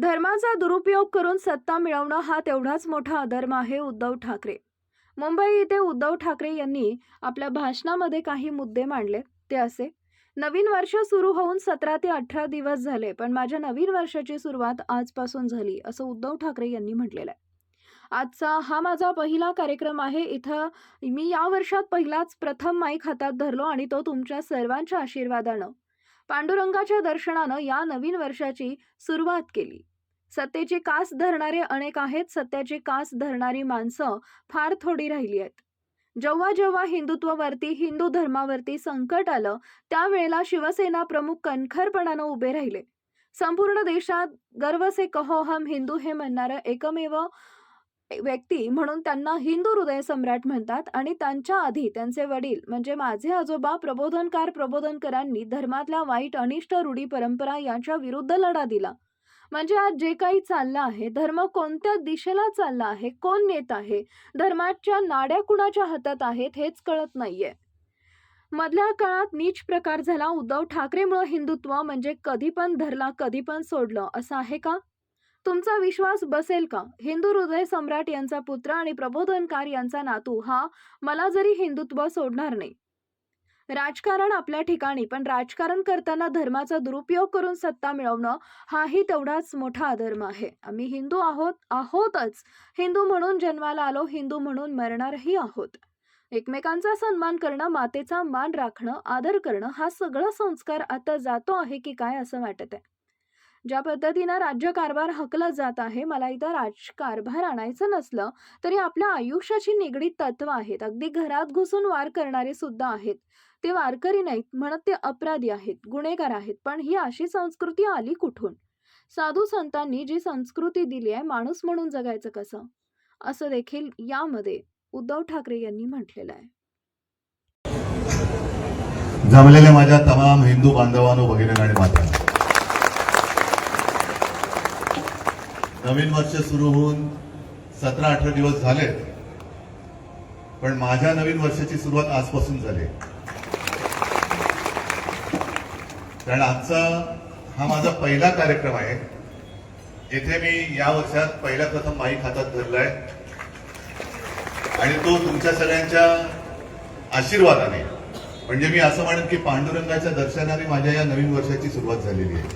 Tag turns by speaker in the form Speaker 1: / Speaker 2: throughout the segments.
Speaker 1: धर्माचा दुरुपयोग करून सत्ता मिळवणं हा तेवढाच मोठा अधर्म आहे उद्धव ठाकरे. मुंबई इथे उद्धव ठाकरे यांनी आपल्या भाषणामध्ये काही मुद्दे मांडले. ते असे नवीन वर्ष सुरू होऊन सतरा ते अठरा दिवस झाले पण माझ्या नवीन वर्षाची सुरुवात आजपासून झाली असं उद्धव ठाकरे यांनी म्हटलेलं आहे. आजचा हा माझा पहिला कार्यक्रम आहे. इथं मी या वर्षात पहिलाच प्रथम माईक हातात धरलो आणि तो तुमच्या सर्वांच्या आशीर्वादानं पांडुरंगाच्या दर्शनानं या नवीन वर्षाची सुरुवात केली. सत्तेची कास धरणारे अनेक आहेत सत्याची कास धरणारी माणसं फार थोडी राहिली आहेत. जेव्हा जेव्हा हिंदुत्वावरती हिंदू धर्मावरती संकट आलं त्यावेळेला शिवसेना प्रमुख कणखरपणानं उभे राहिले. संपूर्ण देशात गर्व से कहो हम हिंदू हे म्हणणारं एकमेव व्यक्ती म्हणून त्यांना हिंदू हृदय सम्राट म्हणतात आणि त्यांच्या आधी त्यांचे वडील म्हणजे माझे आजोबा प्रबोधनकार प्रबोधनकरांनी धर्मातल्या वाईट अनिष्ट रूढी परंपरा यांच्या विरुद्ध लढा दिला. म्हणजे आज जे काही चाललं आहे धर्म कोणत्या दिशेला चालला आहे कोण नेत आहे धर्माच्या नाड्या कुणाच्या हातात आहेत हेच कळत नाहीये. मधल्या काळात नीच प्रकार झाला उद्धव ठाकरेमुळं हिंदुत्व म्हणजे कधी पण धरला कधी पण सोडलं असं आहे का? तुमचा विश्वास बसेल का? हिंदू हृदय सम्राट यांचा पुत्र आणि प्रबोधनकार यांचा नातू हा मला जरी हिंदुत्व सोडणार नाही राजकारण आपल्या ठिकाणी पण राजकारण करताना धर्माचा दुरुपयोग करून सत्ता मिळवणं हाही तेवढाच मोठा अधर्म आहे. आम्ही हिंदू आहोत आहोतच. हिंदू म्हणून जन्माला आलो हिंदू म्हणून मरणारही आहोत. एकमेकांचा सन्मान करणं मातेचा मान राखणं आदर करणं हा सगळा संस्कार आता जातो आहे की काय असं वाटत आहे ज्या पद्धतीनं राज्यकारभार हकला जात आहे मला इथं राजकारभार आणायचं नसलं तरी आपल्या आयुष्याची निगडीत तत्व आहेत. अगदी घरात घुसून वार करणारे सुद्धा आहेत. ते वारकरी नाहीत म्हणत ते अपराधी आहेत गुन्हेगार आहेत. पण ही अशी संस्कृती आली कुठून? साधू संतांनी जी संस्कृती दिली आहे माणूस म्हणून जगायचं कसं? असं देखील यामध्ये उद्धव ठाकरे यांनी म्हटलेलं आहे.
Speaker 2: जमलेल्या माझ्या तमाम हिंदू बांधवांनो भगिनी आणि माता नवीन वर्ष सुरू होऊन सतरा अठरा दिवस झाले पण माझ्या नवीन वर्षाची सुरुवात आजपासून झाली कारण आजचा हा माझा पहिला कार्यक्रम आहे. येथे मी या वर्षात पहिल्या प्रथम माईक हातात धरलाय. आणि तो तुमच्या सगळ्यांच्या आशीर्वादाने. म्हणजे मी असं म्हणेन की पांडुरंगाच्या दर्शनाने माझ्या या नवीन वर्षाची सुरुवात झालेली आहे.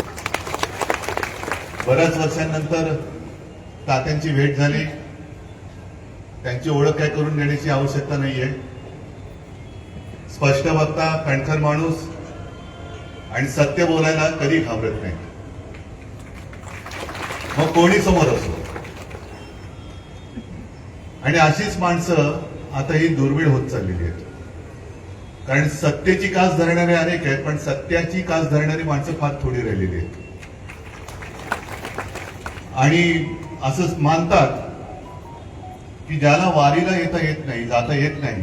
Speaker 2: बऱ्याच वर्षांनंतर तात्यांची भेट झाली. त्यांची ओळख काय करून देण्याची आवश्यकता नाहीये. स्पष्ट वक्ता कणखर माणूस आणि सत्य बोलायला कधी घाबरत नाही. मग कोणी समोर असो? आणि अशीच माणसं आता ही दुर्मिळ होत चाललेली आहेत. कारण सत्तेची कास धरणारे अनेक आहेत पण सत्याची कास धरणारी माणसं फार थोडी राहिलेली आहेत. आणि असं मानतात की ज्याला वारीला येता येत नाही जाता येत नाही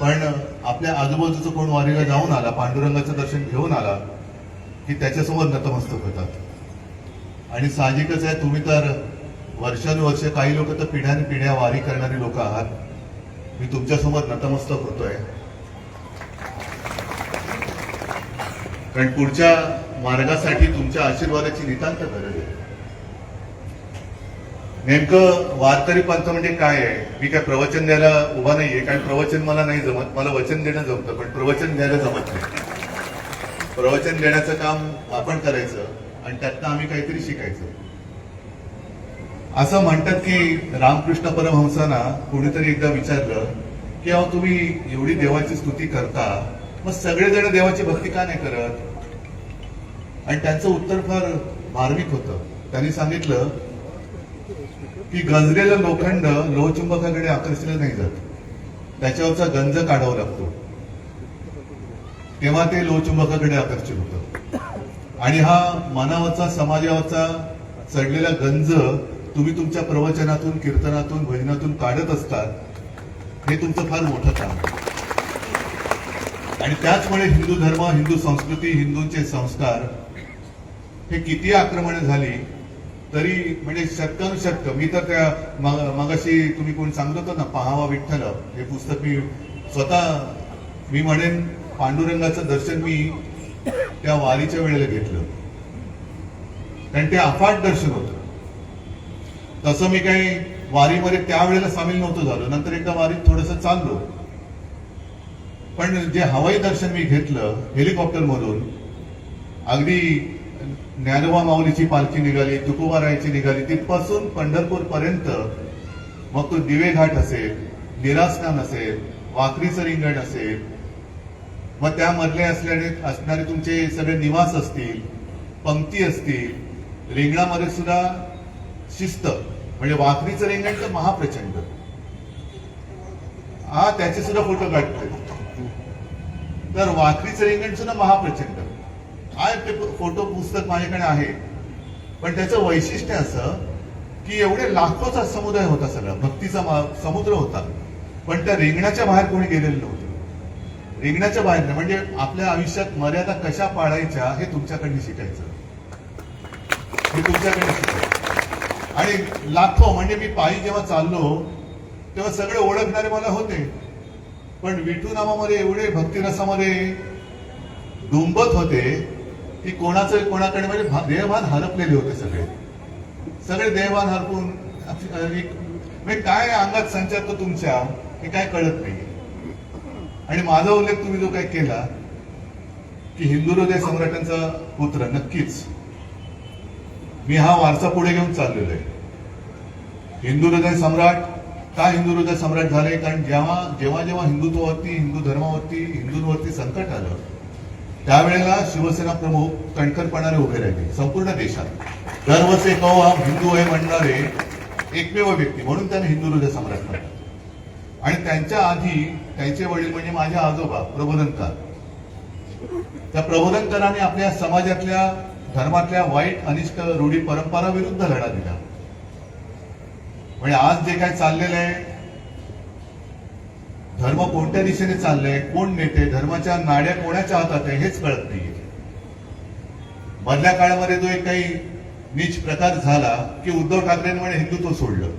Speaker 2: पण आपल्या आजूबाजूचं कोण वारीला जाऊन आला पांडुरंगाचं दर्शन घेऊन आला की त्याच्यासमोर नतमस्तक होतात. आणि साहजिकच आहे तुम्ही तर वर्षानुवर्ष काही लोक तर पिढ्यान पिढ्या वारी करणारी लोक आहात. मी तुमच्यासमोर नतमस्तक होतोय. कारण पुढच्या मार्गासाठी तुमच्या आशीर्वादाची नितांत गरज आहे. नेमकं वारकरी पंथ म्हणजे काय आहे? मी काय प्रवचन द्यायला उभा नाहीये कारण प्रवचन मला नाही जमत. मला वचन देणं जमतं पण प्रवचन द्यायला जमत नाही. प्रवचन देण्याचं काम आपण करायचं आणि त्यातनं आम्ही काहीतरी शिकायचं. असं म्हणतात की रामकृष्ण परमहंसांना कोणीतरी एकदा विचारलं की अहो तुम्ही एवढी देवाची स्तुती करता मग सगळेजण देवाची भक्ती का नाही करत? आणि त्यांचं उत्तर फार मार्मिक होतं. त्यांनी सांगितलं की गंजलेलं लोखंड लोहचुंबकाकडे आकर्षलं नाही जात. त्याच्यावरचा गंज काढावा लागतो. तेव्हा ते लोहचुंबकाकडे आकर्षित होतं. आणि हा मानवाचा समाजावरचा चढलेला गंज तुम्ही तुमच्या प्रवचनातून कीर्तनातून भजनातून काढत असतात हे तुमचं फार मोठं काम आहे. आणि त्याचमुळे हिंदू धर्म हिंदू संस्कृती हिंदूंचे संस्कार हे किती आक्रमणे झाली तरी म्हणजे शतकानुशतक मी तर त्या मग- मगाशी तुम्ही कोण सांगत होतं ना पहावा विठ्ठल हे पुस्तक मी स्वतः मी म्हणेन पांडुरंगाचं दर्शन मी त्या वारीच्या वेळेला घेतलं. कारण ते अफाट दर्शन होतं. तसं मी काही वारीमध्ये त्यावेळेला सामील नव्हतो झालो. नंतर एकदा वारीत थोडंसं चाललो. पण जे हवाई दर्शन मी घेतलं हेलिकॉप्टर मधून अगदी ज्ञानोबा माऊलीची पालखी निघाली तुकोबारायची निघाली तिथपासून पंढरपूर पर्यंत मग तो दिवे घाट असेल निरासनान असेल वाकरीचं रिंगण असेल. मग त्यामधले असल्याने असणारे तुमचे सगळे निवास असतील पंक्ती असतील रिंगणामध्ये सुद्धा शिस्त म्हणजे वाकरीचं रिंगण तर महाप्रचंड. हा त्याचे सुद्धा फोटो काढतोय. तर वाकरीचं रिंगण सुद्धा महाप्रचंड. आज ते फोटो पुस्तक माझ्याकडे आहे. पण त्याचं वैशिष्ट्य असं की एवढे लाखोचा समुदाय होता सगळा भक्तीचा समुद्र होता. पण त्या रिंगणाच्या बाहेर कोणी गेलेलं नव्हतं. रिंगणाच्या बाहेर म्हणजे आपल्या आयुष्यात मर्यादा कशा पाळायच्या हे तुमच्याकडनं शिकायचं. हे तुमच्याकडनं शिकायचं. आणि लाखो म्हणजे मी पायी जेव्हा चाललो तेव्हा सगळे ओळखणारे मला होते. पण विठू नामामध्ये एवढे भक्तिरसामध्ये डुंबत होते की कोणाचं कोणाकडे म्हणजे देहभान हरपलेले होते सगळे. सगळे देहभान हरपून एक म्हणजे काय अंगात संचारतो तुमच्या हे काय कळत नाही. आणि माझा उल्लेख तुम्ही जो काय केला की हिंदू हृदय सम्राटांचा पुत्र नक्कीच. मी हा वारसा पुढे घेऊन चाललेलो आहे. हिंदू हृदय सम्राट का हिंदू हृदय सम्राट झाले? कारण जेव्हा जेव्हा जेव्हा हिंदुत्वावरती हिंदू धर्मावरती हिंदूंवरती संकट आलं त्यावेळेला शिवसेना प्रमुख कणखरपणाने उभे राहिले संपूर्ण देशात. दरवर्षी कहो हा हिंदू आहे म्हणणारे एकमेव व्यक्ती म्हणून त्याने हिंदू हृदय सम्राट म्हणतात आणि त्यांच्या आधी त्यांचे वडील म्हणजे माझे आजोबा प्रबोधनकार. त्या प्रबोधनकाराने आपल्या समाजातल्या धर्मातल्या वाईट अनिष्ट रूढी परंपरा विरुद्ध लढा दिला. म्हणजे आज जे काय चाललेलं आहे धर्म कोणत्या दिशेने चाललंय कोण नेते धर्माच्या नाड्या कोणाच्या हातात आहे हेच कळत नाहीये. मधल्या काळामध्ये जो एक काही नीच प्रकार झाला की उद्धव ठाकरेंमुळे म्हणे हिंदुत्व सोडलं.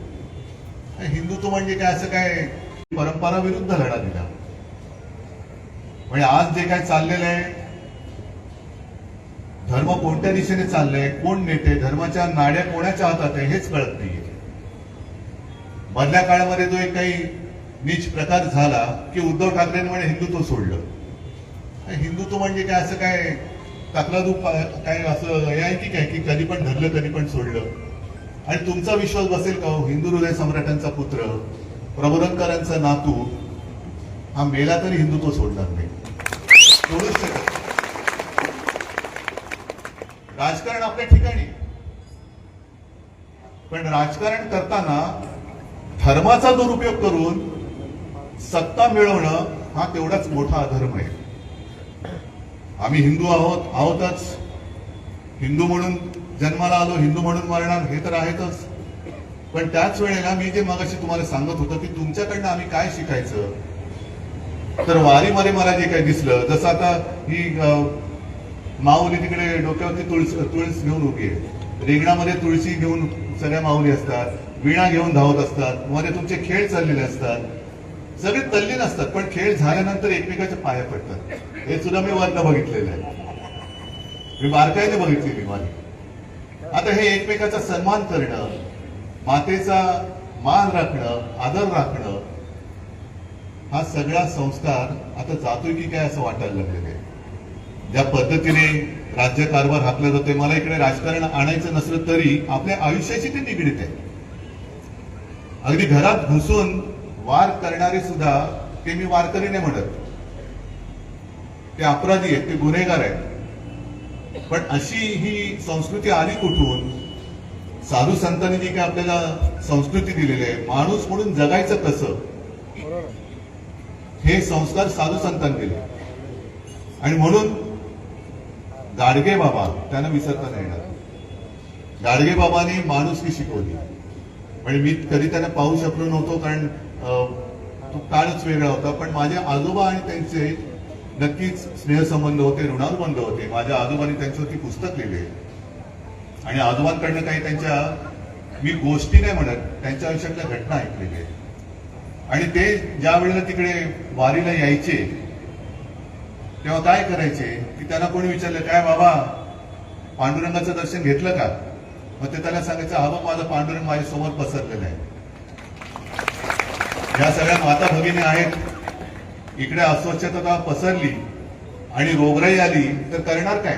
Speaker 2: हिंदुत्व म्हणजे काय असं काय परंपरा विरुद्ध लढा दिला. म्हणजे आज जे काय चाललेलं आहे धर्म कोणत्या दिशेने चाललंय कोण नेते धर्माच्या नाड्या कोणाच्या हातात आहे हेच कळत नाहीये. मधल्या काळामध्ये जो एक काही नीच प्रकार झाला की उद्धव ठाकरेंमुळे म्हणे हिंदुत्व सोडलं. हिंदुत्व म्हणजे काय? असं काय तकलादू काय असं हे आहे की काय? की कधी पण धरलं कधी पण सोडलं. आणि तुमचा विश्वास बसेल का हो? हिंदू हृदय सम्राटांचा पुत्र प्रबोधनकरांचा नातू हा मेला तरी हिंदुत्व सोडणार नाही. सोडूच शकत राजकारण आपल्या ठिकाणी. पण राजकारण करताना धर्माचा दुरुपयोग करून सत्ता मिळवणं हा तेवढाच मोठा अधर्म आहे. आम्ही हिंदू आहोत आहोतच. हिंदू म्हणून जन्माला आलो हिंदू म्हणून मरणार हे तर आहेतच. पण त्याच वेळेला मी जे मगाशी तुम्हाला सांगत होतो की तुमच्याकडनं आम्ही काय शिकायचं? तर वारीमध्ये मला जे काही दिसलं जसं आता ही माऊली तिकडे डोक्यावरती तुळस तुळस घेऊन उभी आहे. रिंगणामध्ये तुळशी घेऊन सगळ्या माऊली असतात विणा घेऊन धावत असतात मध्ये तुमचे खेळ चाललेले असतात. सगळे तल्लीन असतात पण खेळ झाल्यानंतर एकमेकाच्या पाया पडतात. हे सुद्धा मी वरनं बघितलेलं आहे. मी बारकाईने बघितलेली माझी आता हे एकमेकाचा सन्मान करणं मातेचा मान राखणं आदर राखणं हा सगळा संस्कार आता जातोय की काय असं वाटायला लागलेलं आहे. ज्या पद्धतीने राज्यकारभार हाकलं जातोय मला इकडे राजकारण आणायचं नसलं तरी आपल्या आयुष्याशी ते निगडीत आहे अगदी घरात घुसून वार करणारे सुद्धा ते मी वारकरी नाही म्हणत. ते अपराधी आहेत ते गुन्हेगार आहेत. पण अशी ही संस्कृती आली कुठून? साधू संतांनी जी काय आपल्याला संस्कृती दिलेली आहे माणूस म्हणून जगायचं कसं? हे संस्कार साधू संतांनी दिले. आणि म्हणून गाडगे बाबा त्यांना विसरता नाही येणार. गाडगे बाबांनी माणुसकी शिकवली. म्हणजे मी कधी त्यांना पाहू शकलो नव्हतो कारण तो काळच वेगळा होता पण माझे आजोबा आणि त्यांचे नक्कीच स्नेहसंबंध होते ऋणानुबंध होते. माझ्या आजोबांनी त्यांच्यावरती पुस्तक लिहिले. आणि आजोबांकडनं काही त्यांच्या मी गोष्टी नाही म्हणत त्यांच्या आयुष्यातल्या घटना ऐकलेल्या आहेत. आणि ते ज्या वेळेला तिकडे वारीला यायचे तेव्हा काय करायचे की त्यांना कोणी विचारलं काय बाबा पांडुरंगाचं दर्शन घेतलं का? मग ते त्याला सांगायचं हा बघ माझं पांडुरंग माझ्यासमोर पसरलेलं आहे. या सगळ्या माता भगिनी आहेत. इकडे अस्वच्छता पसरली आणि रोगराई आली तर करणार काय?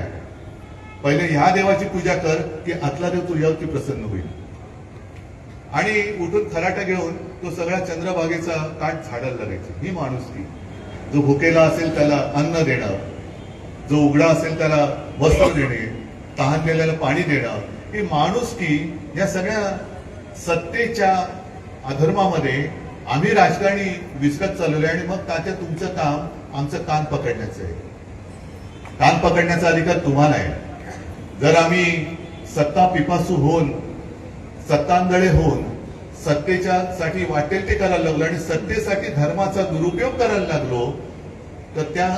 Speaker 2: पहिले ह्या देवाची पूजा कर की आतला देव तुझ्यावरती प्रसन्न होईल. आणि उठून खराटा घेऊन तो सगळ्या चंद्रभागेचा काठ झाडायला लागायची. ही माणूस की जो भुकेला असेल त्याला अन्न देणं. जो उघडा असेल त्याला वस्त्र देणे. तहानलेल्याला पाणी देणं. ही माणूस की या सगळ्या सत्तेच्या अधर्मामध्ये आम्ही राजकारणी विसरत चाललोय आणि मग तात्या तुमचं काम आमचं कान पकडण्याचं आहे. कान पकडण्याचा अधिकार तुम्हाला आहे. जर आम्ही सत्ता पिपासू होऊन सत्तांदळे होऊन सत्तेच्या साठी वाटेल ते करायला लागलो आणि सत्तेसाठी धर्माचा दुरुपयोग करायला लागलो तर त्या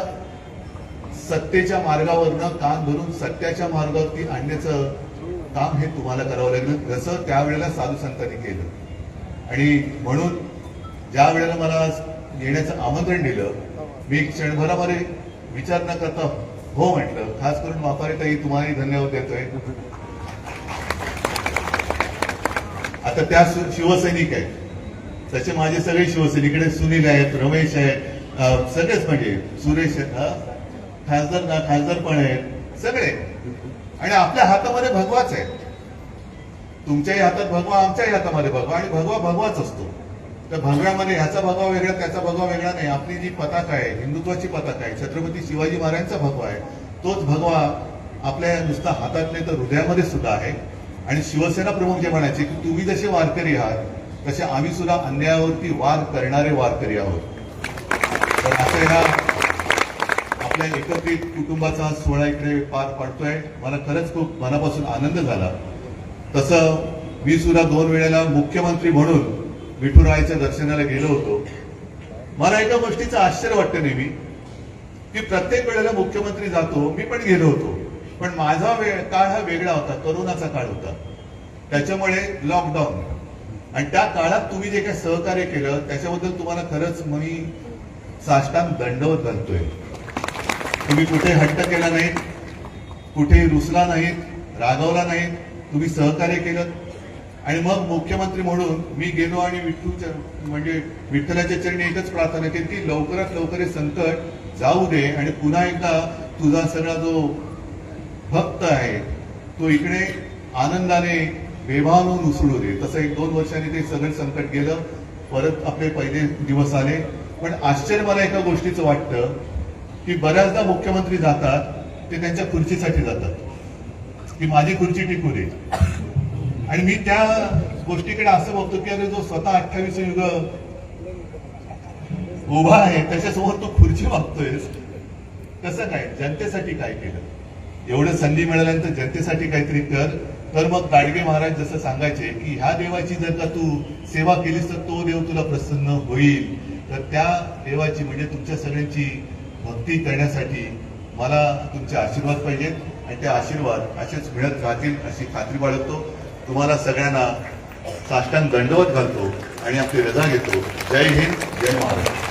Speaker 2: सत्तेच्या मार्गावरनं कान धरून सत्याच्या मार्गावरती आणण्याचं काम हे तुम्हाला करावं लागेल. जसं त्यावेळेला साधू संतांनी केलं. आणि म्हणून ज्या वेळेला मला येण्याचं आमंत्रण दिलं मी क्षणभरामध्ये विचार न करता हो म्हटलं. खास करून वापारेताई तुम्हालाही धन्यवाद देतोय. आता त्या शिवसैनिक आहेत. तसे माझे सगळे शिवसैनिक सुनील आहेत रमेश आहेत सगळेच म्हणजे सुरेश आहेत हा? खासदार ना खासदार पण आहेत सगळे. आणि आपल्या हातामध्ये भगवाच आहे तुमच्याही हातात भगवा आमच्याही हातामध्ये भगवा. आणि भगवा भगवाच असतो. तर भगव्यामध्ये ह्याचा भगवा वेगळा त्याचा भगवा वेगळा नाही. आपली जी पताका आहे हिंदुत्वाची पताका आहे छत्रपती शिवाजी महाराजांचा भगवा आहे तोच भगवा आपल्या नुसता हातात नाही तर हृदयामध्ये सुद्धा आहे. आणि शिवसेना प्रमुख जे म्हणायचे की तुम्ही जसे वारकरी आहात तसे आम्ही सुद्धा अन्यायावरती वार करणारे वारकरी आहोत. तर असं ह्या आपल्या एकत्रित कुटुंबाचा सोहळा इकडे पार पडतोय. मला खरंच खूप मनापासून आनंद झाला. तसं मी सुद्धा दोन वेळेला मुख्यमंत्री म्हणून विठुरायच्या दर्शनाला गेलो होतो. मला एका गोष्टीचं आश्चर्य वाटतं नेहमी की प्रत्येक वेळेला मुख्यमंत्री जातो मी पण गेलो होतो. पण माझा वेळ काळ हा वेगळा होता करोनाचा काळ होता. त्याच्यामुळे लॉकडाऊन आणि त्या काळात तुम्ही जे काही सहकार्य केलं त्याच्याबद्दल तुम्हाला खरंच मी साष्टांग दंडवत घालतोय. तुम्ही कुठे हट्ट केला नाही कुठे रुसला नाहीत रागवला नाहीत तुम्ही सहकार्य केलं आणि मग मुख्यमंत्री म्हणून मी गेलो आणि विठ्ठूच्या म्हणजे विठ्ठलाच्या चरणी एकच प्रार्थना केली की लवकरात लवकर हे संकट जाऊ दे आणि पुन्हा एकदा तुझा सगळा जो भक्त आहे तो इकडे आनंदाने बेभान उसळू दे. तसं एक दोन वर्षांनी ते सगळं संकट गेलं परत आपले पहिले दिवस आले. पण आश्चर्य मला एका गोष्टीचं वाटतं की बऱ्याचदा मुख्यमंत्री जातात ते त्यांच्या खुर्चीसाठी जातात की माझी खुर्ची टिकू दे. आणि मी त्या गोष्टीकडे असं बघतो की अरे जो स्वतः अठ्ठावीस युग उभा आहे त्याच्यासमोर तो खुर्ची मागतोय. कसं काय? जनतेसाठी काय केलं? एवढं संधी मिळाल्यानंतर जनतेसाठी काहीतरी कर. तर मग गाडगे महाराज जसं सांगायचे की ह्या देवाची जर का तू सेवा केलीस तर तो देव तुला प्रसन्न होईल. तर त्या देवाची म्हणजे तुमच्या सगळ्यांची भक्ती करण्यासाठी मला तुमचे आशीर्वाद पाहिजेत आणि ते आशीर्वाद असेच मिळत राहतील अशी खात्री बाळगतो. तुम्हाला सगळ्यांना साष्टांग दंडवत घालतो आणि आपली रजा घेतो. जय हिंद जय महाराष्ट्र.